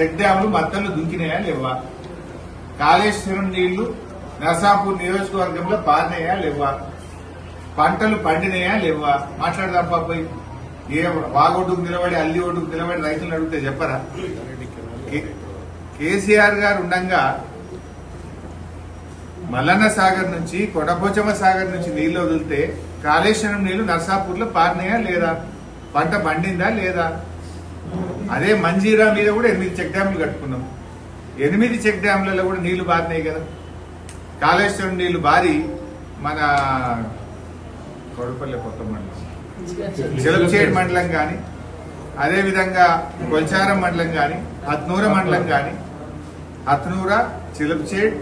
Check డ్యాంలు మత్తలు దుంకినాయా లేవా కాళేశ్వరం నీళ్ళు నర్సాపూర్ నియోజకవర్గంలో పారినాయా లేవా పంటలు పండినాయా లేవా మాట్లాడదాం పాపై ఏ వాగొడ్డుకు నిలబడి అల్లి ఒడ్డుకు నిలబడి రైతులను అడిగితే చెప్పరా? కేసీఆర్ గారు ఉండంగా మల్లన్న సాగర్ నుంచి కొడపోచమ్మ సాగర్ నుంచి నీళ్ళు వదిలితే కాళేశ్వరం నీళ్ళు నర్సాపూర్లో పారినాయా లేదా పంట పండిందా లేదా? అదే మంజీరా మీద కూడా ఎనిమిది చెక్ డ్యాంలు కట్టుకున్నాం. ఎనిమిది చెక్ డ్యాంలలో కూడా నీళ్ళు బారినాయి కదా. కాళేశ్వరం నీళ్ళు బారి మన కొడపల్లి కొత్త మండలం. చిలకచేడు మండలం కానీ అదేవిధంగా కొల్చారం మండలం కానీ హత్నూర మండలం కానీ హత్నూర చిలకచేడ్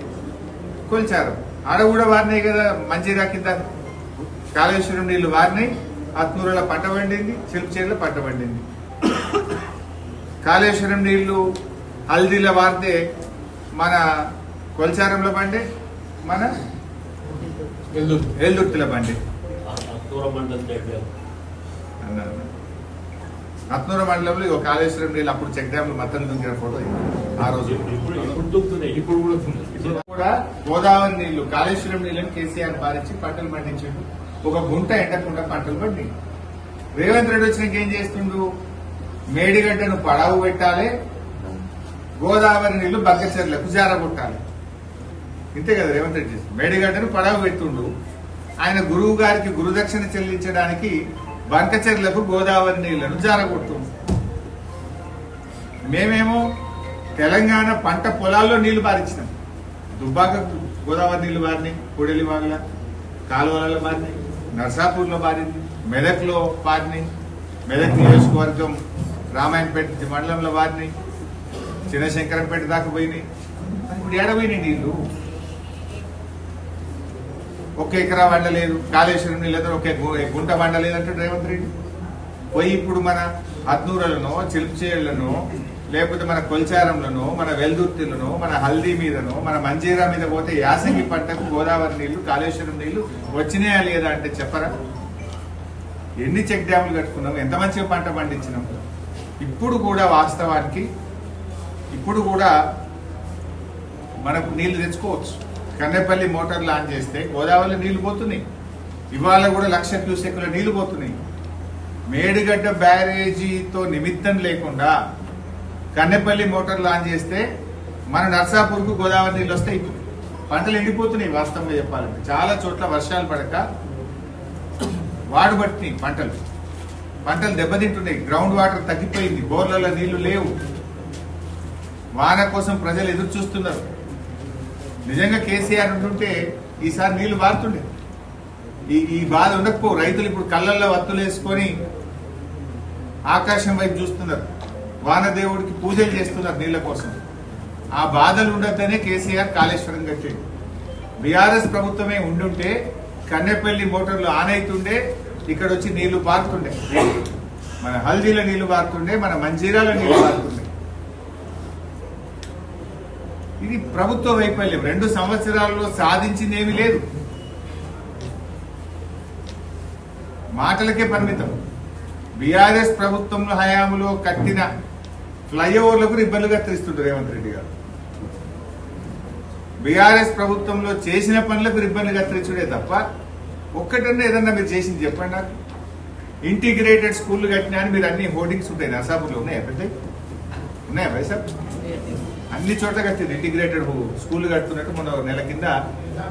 కొల్చారం. ఆడ కూడా వారినాయి కదా మంజీరా కింద. కాళేశ్వరం నీళ్ళు వారినాయి అత్నూరలో పంట పండింది చిలకచేడులో పంట పండింది. కాళేశ్వరం నీళ్ళు హల్దీలో వారితే మన కొల్చారంలో పండే మన ఎల్దుర్తిలో పండే రత్నూర మండలంలో ఇగో కాళేశ్వరం నీళ్ళు అప్పుడు చెక్ డ్యామ్ మత్తలు దుంకిన ఫోటో. ఆ రోజు. ఇప్పుడు కూడా గోదావరి నీళ్ళు కాళేశ్వరం నీళ్ళని కేసీఆర్ పారించి పంటలు పండించిండు. ఒక గుంట ఎండకుండా పంటలు పండి రేవంత్ రెడ్డి వచ్చినాక ఏం చేస్తుండు? మేడిగడ్డను పడవ పెట్టాలి గోదావరి నీళ్ళు బగ్గచెర్లకు జారగొట్టాలి. ఇంతే కదా రేవంత్ రెడ్డి చేసి మేడిగడ్డను పడవ పెట్టుండు. ఆయన గురువు గారికి గురుదక్షిణ చెల్లించడానికి బంకచెర్లకు గోదావరి నీళ్ళను జారగొట్టుండు. మేమేమో తెలంగాణ పంట పొలాల్లో నీళ్ళు పారించినాం. దుబ్బాక గోదావరి నీళ్ళు బారినాయి కోడెలి వాగుల కాలువలలో బారినాయి నర్సాపూర్లో బారింది మెదక్లో పారినాయి. మెదక్ నియోజకవర్గం రామాయణపేట మండలంలో వారిని చిన్నశంకరంపేట దాకా పోయినాయి. ఇప్పుడు ఏడపోయినాయి నీళ్ళు? ఒక ఎకరా వండలేదు కాళేశ్వరం నీళ్ళతో ఒక గుంట వండలేదు అంటే రేవంత్ రెడ్డి పోయి ఇప్పుడు మన హత్నూరలను చిలుపుచేళ్ళను లేకపోతే మన కొల్చారంలను మన వెల్దుర్తిలను మన హల్దీ మీదను మన మంజీరా మీద పోతే యాసంగి పంటకు గోదావరి నీళ్ళు కాళేశ్వరం నీళ్ళు వచ్చినాయా లేదా అంటే చెప్పరా? ఎన్ని చెక్ డ్యాములు కట్టుకున్నాం? ఎంత మంచిగా పంట పండించినాం? ఇప్పుడు కూడా వాస్తవానికి ఇప్పుడు కూడా మనకు నీళ్ళు తెచ్చుకోవచ్చు. కన్నెపల్లి మోటార్ ఆన్ చేస్తే గోదావరిలో నీళ్ళు పోతున్నాయి. ఇవాళ కూడా లక్ష క్యూసెక్ల నీళ్ళు పోతున్నాయి. మేడిగడ్డ బ్యారేజీతో నిమిత్తం లేకుండా కన్నెపల్లి మోటార్లు ఆన్ చేస్తే మన నర్సాపూర్కు గోదావరి నీళ్ళు వస్తాయి పంటలు ఎండిపోతున్నాయి వాస్తవంగా చెప్పాలంటే. చాలా చోట్ల వర్షాలు పడక వాడుబట్టినాయి పంటలు. పంటలు దెబ్బతింటున్నాయి. గ్రౌండ్ వాటర్ తగ్గిపోయింది. బోర్లలో నీళ్ళు లేవు. వాన కోసం ప్రజలు ఎదురు చూస్తున్నారు. నిజంగా కేసీఆర్ ఉంటుంటే ఈసారి నీళ్ళు వారుతుండే. ఈ ఈ బాధ ఉండకపో రైతులు ఇప్పుడు కళ్ళల్లో వత్తులు వేసుకొని ఆకాశం వైపు చూస్తున్నారు. వానదేవుడికి పూజలు చేస్తున్నారు నీళ్ళ కోసం. ఆ బాధలు ఉండద్దనే కేసీఆర్ కాళేశ్వరం కట్టిండు బీఆర్ఎస్ ప్రభుత్వమే ఉండుంటే కన్నెపల్లి మోటార్లు ఆన్ అవుతుండే ఇక్కడ వచ్చి నీళ్ళు పారుతుండే. మన హల్దీలో నీళ్ళు పారుతుండే మన మంజీరాలో నీళ్ళు పారుతుండే. ఇది ప్రభుత్వ వైఫల్యం. రెండు సంవత్సరాల్లో సాధించింది ఏమీ లేదు. మాటలకే పరిమితం. బీఆర్ఎస్ ప్రభుత్వంలో హయాంలో కట్టిన ఫ్లైఓవర్లకు రిబ్బన్లు కత్తిరిస్తుంటారు రేవంత్ రెడ్డి గారు. బీఆర్ఎస్ ప్రభుత్వంలో చేసిన పనులకు రిబ్బన్లు కత్తిరించుడే తప్ప ఒక్కటన్నా ఏదన్నా మీరు చేసింది చెప్పండి నాకు. ఇంటిగ్రేటెడ్ స్కూల్ కట్టినా అని మీరు అన్ని హోర్డింగ్స్ ఉంటాయి. నర్సాపూర్లో ఉన్నాయా పెద్ద? ఉన్నాయా పైసా? అన్ని చోట్ల కట్టింది. ఇంటిగ్రేటెడ్ స్కూల్ కడుతున్నట్టు మొన్న నెల కింద.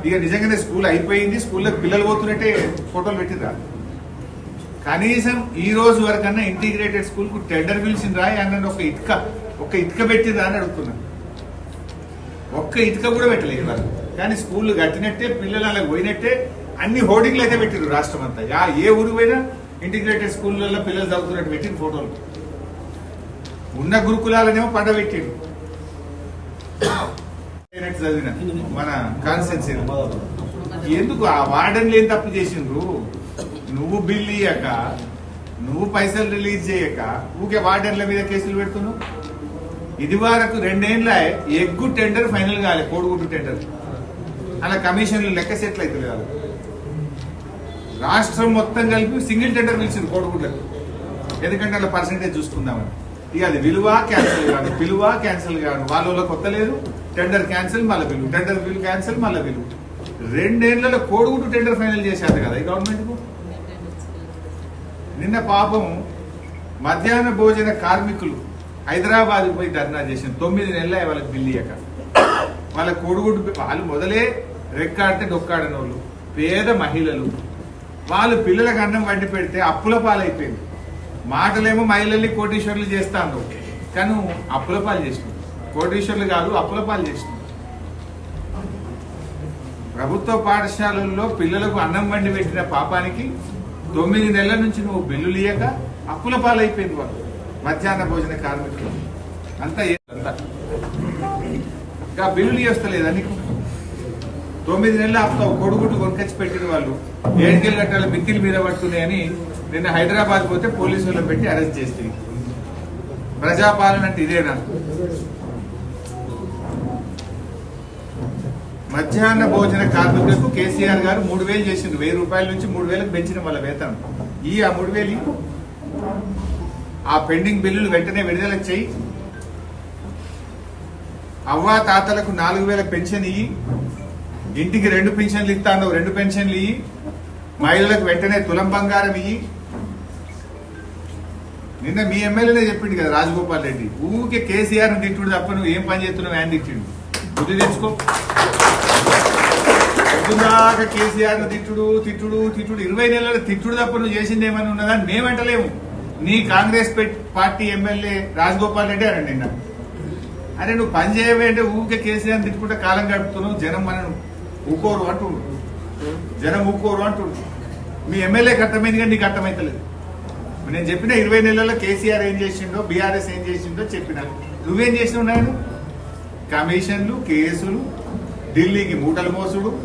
ఇక నిజంగానే స్కూల్ అయిపోయింది. స్కూల్లో పిల్లలు పోతున్నట్టే ఫోటోలు పెట్టిందా కనీసం ఈ రోజు వరకన్నా ఇంటిగ్రేటెడ్ స్కూల్కు టెండర్ రాయి అన్నది ఒక ఇటుక ఒక ఇటుక పెట్టిందా అని అడుగుతున్నా. ఒక్క ఇటుక కూడా పెట్టలేదు వాళ్ళు. కానీ స్కూల్ కట్టినట్టే పిల్లలు అలా పోయినట్టే అన్ని హోర్డింగ్లు అయితే పెట్టిరు రాష్ట్రం అంతా. యా ఏ ఊరు పోయినా ఇంటిగ్రేటెడ్ స్కూళ్ళల్లో పిల్లలు చదువుతున్నట్టు పెట్టిన ఫోటోలు. ఉన్న గురుకులాలనేమో పండ పెట్టిరు చదివిన మన కాన్సెన్స్ ఎందుకు ఆ వార్డెన్లు ఏం తప్పు చేసిండ్రు? నువ్వు బిల్ ఇయ్యక నువ్వు పైసలు రిలీజ్ చేయక ఊకే వార్డెన్ల మీద కేసులు పెడుతున్నావు? ఇది వరకు రెండేళ్ళ ఎగ్గు టెండర్ ఫైనల్ కాలే కోడిగుడ్డు టెండర్. అలా కమిషన్లు లెక్క సెటిల్ అవుతుంది కాదు రాష్ట్రం మొత్తం కలిపి సింగిల్ టెండర్ పిలిచింది కోడిగుడ్లకు. ఎందుకంటే అలా పర్సంటేజ్ చూసుకుందామని. ఇక అది విలువ క్యాన్సిల్ కాదు. పిలువ క్యాన్సిల్ కాదు. వాళ్ళ కొత్త లేదు. టెండర్ క్యాన్సిల్ మళ్ళీ బిల్లు టెండర్ బిల్ క్యాన్సిల్ మళ్ళీ బిల్లు రెండేళ్ళలో కోడిగుడ్డు టెండర్ ఫైనల్ చేశారు కదా ఈ గవర్నమెంట్కు నిన్న పాపం మధ్యాహ్న భోజన కార్మికులు హైదరాబాద్ పోయి ధర్నా చేసిన తొమ్మిది నెలలు వాళ్ళకి బిల్లు ఇయ్యక. వాళ్ళ కోడిగుడ్డు వాళ్ళు మొదలే రెక్కాడితే డొక్కాడని వాళ్ళు పేద మహిళలు. వాళ్ళు పిల్లలకు అన్నం వండి పెడితే అప్పుల పాలైపోయింది. మాటలేమో మహిళల్ని కోటీశ్వర్లు చేస్తాను కానీ అప్పుల పాలు చేసినాం కోటీశ్వర్లు కాదు అప్పుల పాలు చేసినాం ప్రభుత్వ పాఠశాలల్లో పిల్లలకు అన్నం వండి పెట్టిన పాపానికి తొమ్మిది నెలల నుంచి నువ్వు బిల్లులు ఇయ్యక అప్పుల పాలైపోయింది వాళ్ళు. మధ్యాహ్న భోజన కార్మికులు. అంతా ఏ- ఇంకా బిల్లులు ఇవ్వస్తలేదా నీకు? తొమ్మిది నెలలు ఆపుతావు కొడుగుట్టు కొనుకొచ్చి పెట్టిన వాళ్ళు ఏడుకెళ్ళి గట్టాల మిక్కిల మీద పడుతున్నాయని నిన్న హైదరాబాద్ పోతే పోలీసులు పెట్టి అరెస్ట్ చేస్తే ప్రజాపాలన అంటే ఇదేనా? మధ్యాహ్న భోజన కార్మికులకు కేసీఆర్ గారు మూడు వేలు చేసింది వెయ్యి రూపాయల నుంచి మూడు వేలకు పెంచిన వాళ్ళ వేతనం. ఈ ఆ మూడు వేలు ఆ పెండింగ్ బిల్లులు వెంటనే విడుదల చేయి. అవ్వా తాతలకు నాలుగు వేల పెన్షన్ ఇయ్యి. ఇంటికి రెండు పెన్షన్లు ఇస్తాను రెండు పెన్షన్లు ఇయ్యి. మహిళలకు వెంటనే తులం బంగారం ఇయ్యి. నిన్న మీ ఎమ్మెల్యేనే చెప్పిండు కదా రాజగోపాల్ రెడ్డి. ఊకే కేసీఆర్ తిట్టుడు తప్ప నువ్వు ఏం పని చేస్తున్నావు ఆయన తిట్టిండు. బుద్ధి తెచ్చుకో. పొద్దున్నాక కేసీఆర్ తిట్టుడు తిట్టుడు తిట్టుడు. ఇరవై నెలల తిట్టుడు తప్ప నువ్వు చేసింది ఏమని ఉన్నదా? అని మేమంటలేము నీ కాంగ్రెస్ పెట్- పార్టీ ఎమ్మెల్యే రాజగోపాల్ రెడ్డి అనండి నిన్న. అరే నువ్వు పని చేయవే అంటే ఊరికే కేసీఆర్ తిట్టుకుంటే కాలం గడుపుతున్నావు జనం మనను ఊకోరు అంటుండు. జనం ఊకోరు అంటుండు. మీ ఎమ్మెల్యేకి అర్థమైంది కానీ నీకు అర్థమైతలేదు. నేను చెప్పిన ఇరవై నెలల్లో కేసీఆర్ ఏం చేసిండో బీఆర్ఎస్ ఏం చేసిండో చెప్పిన. నువ్వేం చేసినావు నాయన కమిషన్లు కేసులు ఢిల్లీకి మూటలు మోసుడు.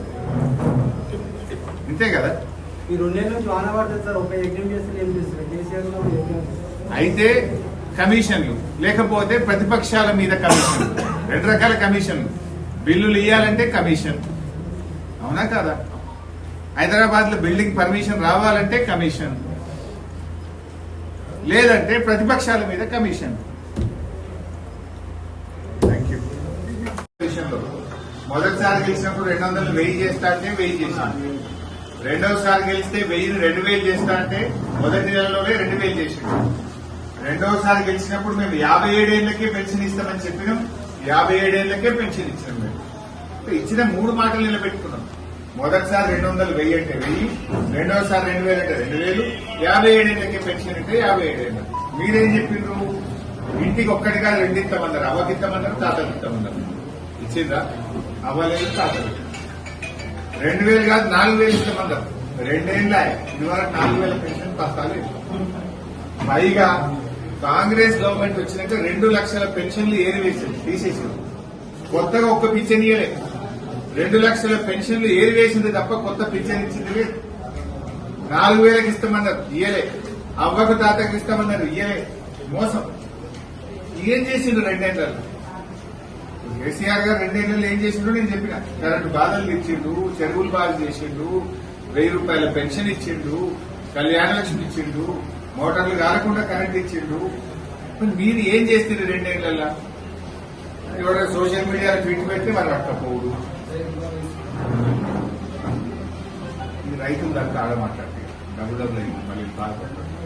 ఇంతే కదా? అయితే కమిషన్లు లేకపోతే ప్రతిపక్షాల మీద కమిషన్ రెండు రకాల కమిషన్లు. బిల్లులు ఇవ్వాలంటే కమిషన్. అవునా కాదా? హైదరాబాద్లో బిల్డింగ్ పర్మిషన్ రావాలంటే కమిషన్. లేదంటే ప్రతిపక్షాల మీద కమిషన్. థ్యాంక్ యూ మొదటిసారి గెలిచినప్పుడు రెండు వందలు వెయ్యి చేస్తా అంటే వెయ్యి చేశాను రెండవసారి గెలిస్తే వెయ్యిని రెండు వేలు చేస్తా అంటే మొదటి నెలలోనే రెండు వేలు చేసిండు. రెండవసారి గెలిచినప్పుడు మేము యాభై ఏడేళ్ళకే పెన్షన్ ఇస్తామని చెప్పినాం. యాభై ఏడేళ్ళకే పెన్షన్ ఇచ్చినాం మేము. ఇచ్చిన మూడు మాటలు నిలబెట్టుకున్నాం. మొదటిసారి రెండు వందలు వెయ్యి అంటే వెయ్యి రెండవసారి రెండు వేలు అంటే రెండు వేలు యాభై ఏడేళ్ళకి పెన్షన్ అంటే యాభై ఏడేళ్ళు మీరేం చెప్పిండ్రు? ఇంటికి ఒక్కటిగా రెండు ఇస్తామన్నారు అవ్వకి ఇస్తామన్నారు ఇచ్చిందా అవ్వలేదు తాతలు రెండు వేలు కాదు నాలుగు వేలు ఇస్తామన్నారు రెండేళ్ళ ఇదివరకు నాలుగు వేల పెన్షన్ పస్తాలేదు పైగా కాంగ్రెస్ గవర్నమెంట్ వచ్చినాక రెండు లక్షల పెన్షన్లు ఏరివేసింది తీసేసింది. కొత్తగా ఒక్క పింఛన్ రెండు లక్షల పెన్షన్లు ఏరివేసింది తప్ప కొత్త పింఛన్ ఇచ్చింది నాలుగు వేలకు ఇస్తామన్నారు ఇయ్యలే. అవ్వకు తాతకు ఇస్తామన్నారు ఇయ్యలే. మోసం. ఏం చేసిండు రెండేళ్ళలో కేసీఆర్ గారు రెండేళ్ళలో ఏం చేసిండ్రు నేను చెప్పిన. కరెంటు బాధలు ఇచ్చిండు చెరువులు బాధలు చేసిండు వెయ్యి రూపాయల పెన్షన్ ఇచ్చిండు కళ్యాణ లక్ష్మి ఇచ్చిండు మోటార్లు కారకుండా కరెంట్ ఇచ్చిండు. మీరు ఏం చేస్తారు రెండేళ్ళలో ఎవరైనా సోషల్ మీడియాలో ట్వీట్ పెడితే వాళ్ళు పట్టకపోవుడు ఈ రైతులు దాకా ఆడ మాట్లాడితే డబ్బు డబ్బులు అయింది. మళ్ళీ బాధపడుతుంది